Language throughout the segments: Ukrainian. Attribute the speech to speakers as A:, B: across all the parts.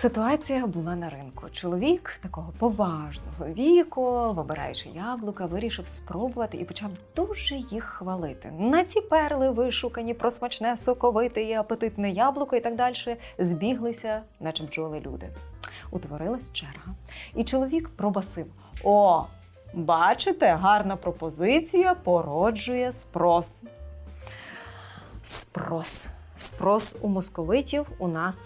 A: Ситуація була на ринку. Чоловік такого поважного віку, вибираючи яблука, вирішив спробувати і почав дуже їх хвалити. На ці перли вишукані про смачне, соковите і апетитне яблуко і так далі збіглися, наче бджоли люди. Утворилась черга. І чоловік пробасив: О, бачите, гарна пропозиція породжує спрос. Спрос. Спрос у московитів у нас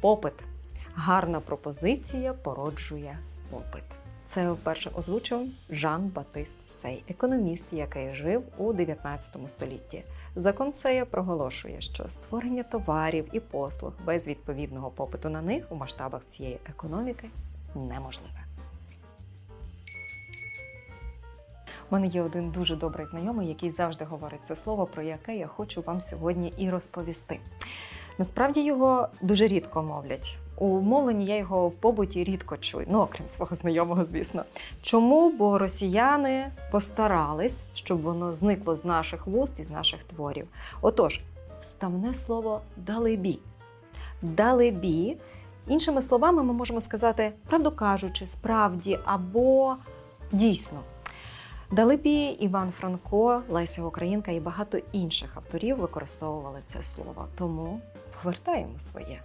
A: попит. Гарна пропозиція породжує попит. Це вперше озвучив Жан Батист Сей, економіст, який жив у 19 столітті. Закон Сея проголошує, що створення товарів і послуг без відповідного попиту на них у масштабах всієї економіки неможливе. У мене є один дуже добрий знайомий, який завжди говорить це слово, про яке я хочу вам сьогодні і розповісти. Насправді його дуже рідко мовлять. У мовленні я його в побуті рідко чую, ну окрім свого знайомого, звісно. Чому? Бо росіяни постарались, щоб воно зникло з наших вуст і з наших творів. Отож, вставне слово далебі. Далебі. Іншими словами, ми можемо сказати, правду кажучи, справді або дійсно. Далебі, Іван Франко, Леся Українка і багато інших авторів використовували це слово. Тому повертаємо своє.